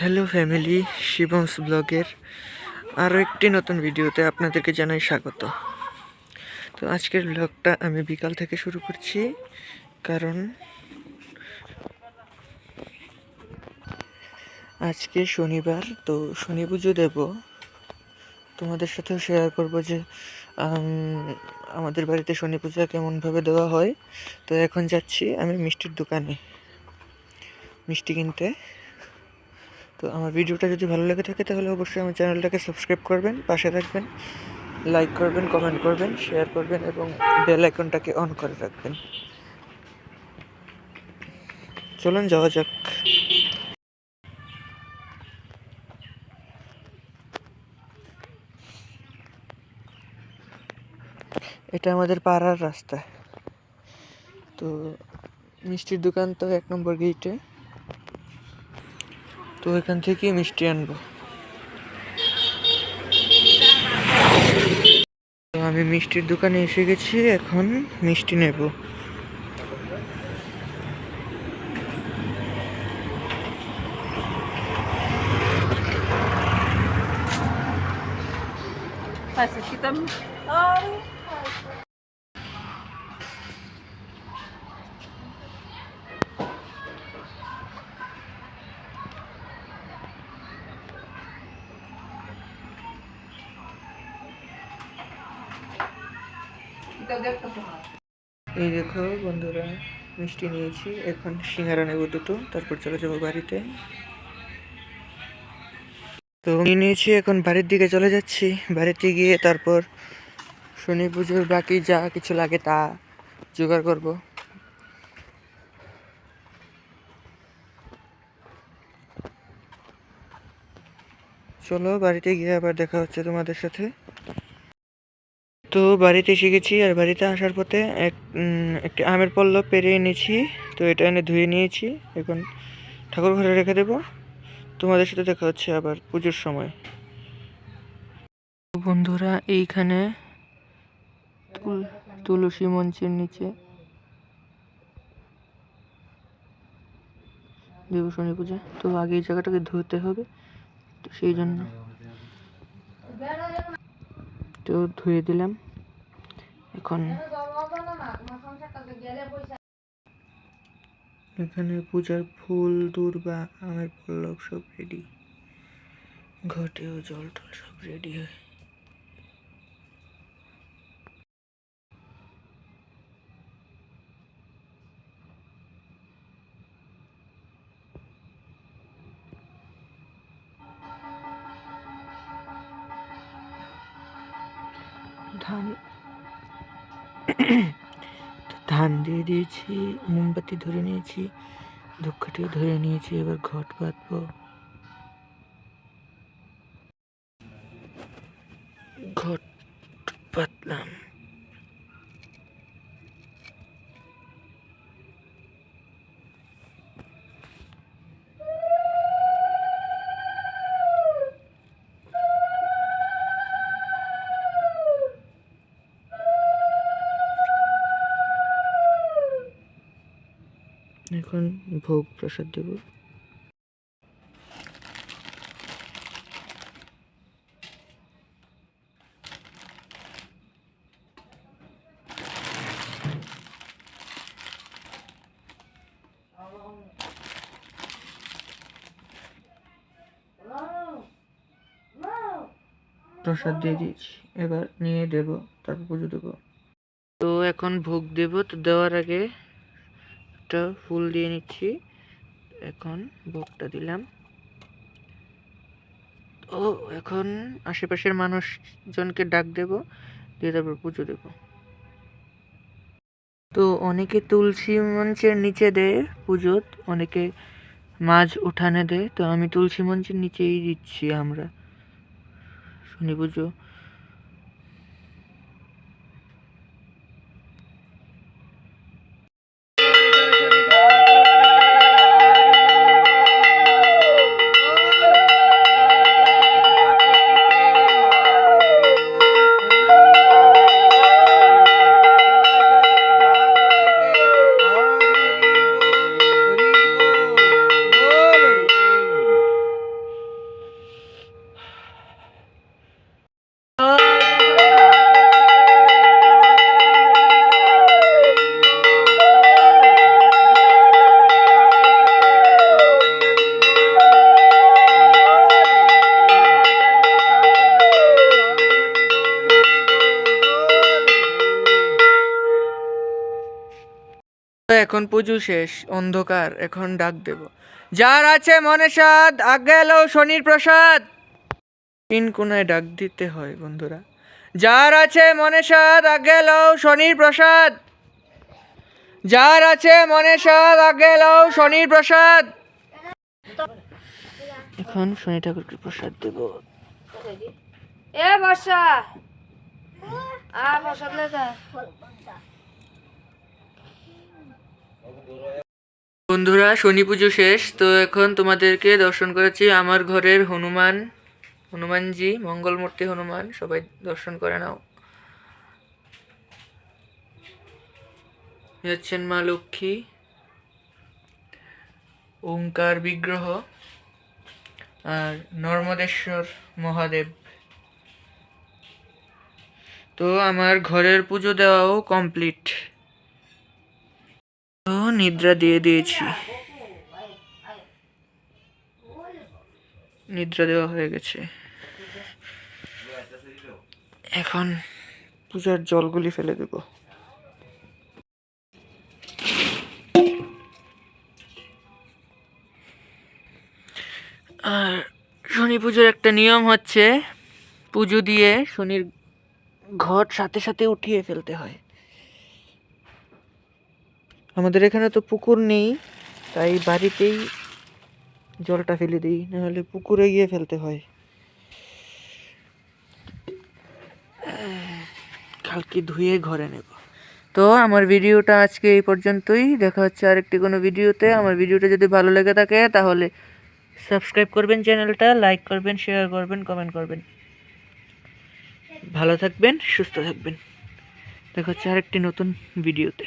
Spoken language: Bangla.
হ্যালো ফ্যামিলি শিবমস ব্লগের আরও একটি নতুন ভিডিওতে আপনাদেরকে জানাই স্বাগত। তো আজকের ব্লগটা আমি বিকাল থেকে শুরু করছি কারণ আজকে শনিবার তো শনি পুজো দেব। তোমাদের সাথেও শেয়ার করব যে আম, আমাদের বাড়িতে শনি পূজা কেমনভাবে দেওয়া হয়। তো এখন যাচ্ছি আমি মিষ্টির দোকানে মিষ্টি কিনতে। তো আমার ভিডিওটা যদি ভালো লেগে থাকে তাহলে অবশ্যই আমার চ্যানেলটাকে সাবস্ক্রাইব করবেন, পাশে থাকবেন, লাইক করবেন, কমেন্ট করবেন, শেয়ার করবেন এবং বেল আইকনটাকে অন করে রাখবেন। চলুন যাওয়া যাক। এটা আমাদের পাড়ার রাস্তা। তো মিষ্টির দোকান তো এক নম্বর গেটে তো এখান থেকে মিষ্টি আনব। তো আমি মিষ্টির দোকানে এসে গেছি এখন মিষ্টি নেব। Passa এই দেখো বন্ধুরা, মিষ্টি নিয়েছি। এখন সিঙ্গারা নেব দুটো, তারপর চলে যাব বাড়িতে। তো নিয়ে নিয়েছি, এখন বাড়ির দিকে চলে যাচ্ছি। বাড়িতে গিয়ে তারপর শনি পুজোর বাকি যা কিছু লাগে তা জোগাড় করব। চলো বাড়িতে গিয়ে আবার দেখা হচ্ছে তোমাদের সাথে। তো বাড়িতে এসে গেছি, আর বাড়িতে আসার পথে এক একটি আমের পল্লব পেরে এনেছি। তো এটা এনে ধুয়ে নিয়েছি। এখন ঠাকুর ঘরে রেখে দেবো। তোমাদের সাথে দেখা হচ্ছে আবার পুজোর সময়। বন্ধুরা, এইখানে তুলসী মঞ্চের নিচে দেব শনি পূজা। তো আগে এই জায়গাটাকে ধুতে হবে। তো সেই জন্য তো ধুয়ে দিলাম। এখন এখানে পূজার ফুল, দূর্বা, আমের পল্লব সব রেডি ঘটেও জল টল সব রেডি হয়। ধান। ধান দিয়ে দিয়েছি, মোমবাতি ধরে নিয়েছি, ধূপকাঠিও ধরে নিয়েছি, এবার ঘট বাঁধব। ঘট পাতলাম এখন ভোগ প্রসাদ দেব। প্রসাদ দিয়ে দিয়েছি। এবার নিয়ে দেব, তারপর পুজো দেবো। তো এখন ভোগ দেব, তো দেওয়ার আগে একটা ফুল দিয়ে নিচ্ছি। এখন ভোগটা দিলাম। ও, এখন আশেপাশের মানুষজনকে ডাক দেব, দিয়ে তারপর পুজো দেব। তো অনেকে তুলসী মঞ্চের নিচে দেয় পুজো, অনেকে মাঝ উঠানে দেয়। তো আমি তুলসী মঞ্চের নিচেই দিচ্ছি আমরা। শনি পুজো। এখন পুজো শেষ, অন্ধকার, এখন ডাক দেব। যার আছে মনে সাদ আগে এলো শনির প্রসাদ। তিন কোনায় ডাক দিতে হয়, বন্ধুরা। যার আছে মনে সাদ আগে এলো শনির প্রসাদ। যার আছে মনে সাদ আগে এলো শনির প্রসাদ। এখন শনি ঠাকুরকে প্রসাদ দেব। এ বর্ষা। আ বর্ষা বন্ধুরা, শনি পুজো শেষ, তো এখন তোমাদেরকে দর্শন করেছি আমার ঘরের হনুমান, হনুমানজি, মঙ্গলমূর্তি হনুমান, সবাই দর্শন করে নাও। হচ্ছেন মা লক্ষ্মী, ওঙ্কার বিগ্রহ, আর নর্মদেশ্বর মহাদেব। তো আমার ঘরের পুজো দেওয়াও কমপ্লিট। নিদ্রা দিয়ে দিয়েছি। নিদ্রা দেওয়া হয়ে গেছে। এখন পূজার জলগুলি ফেলে দেব। আর শনি পুজোর একটা নিয়ম হচ্ছে, পুজো দিয়ে শনির ঘট সাথে সাথে উঠিয়ে ফেলতে হয়। আমাদের এখানে তো পুকুর নেই, তাই বাড়িতেই জলটা ফেলে দিই, নাহলে পুকুরে গিয়ে ফেলতে হয়। কালকে ধুয়ে ঘরে নেব। তো আমার ভিডিওটা আজকে এই পর্যন্তই, দেখা হচ্ছে আরেকটি কোনো ভিডিওতে। আমার ভিডিওটা যদি ভালো লেগে থাকে, তাহলে সাবস্ক্রাইব করবেন চ্যানেলটা, লাইক করবেন, শেয়ার করবেন, কমেন্ট করবেন। ভালো থাকবেন, সুস্থ থাকবেন। দেখা হচ্ছে আরেকটি নতুন ভিডিওতে।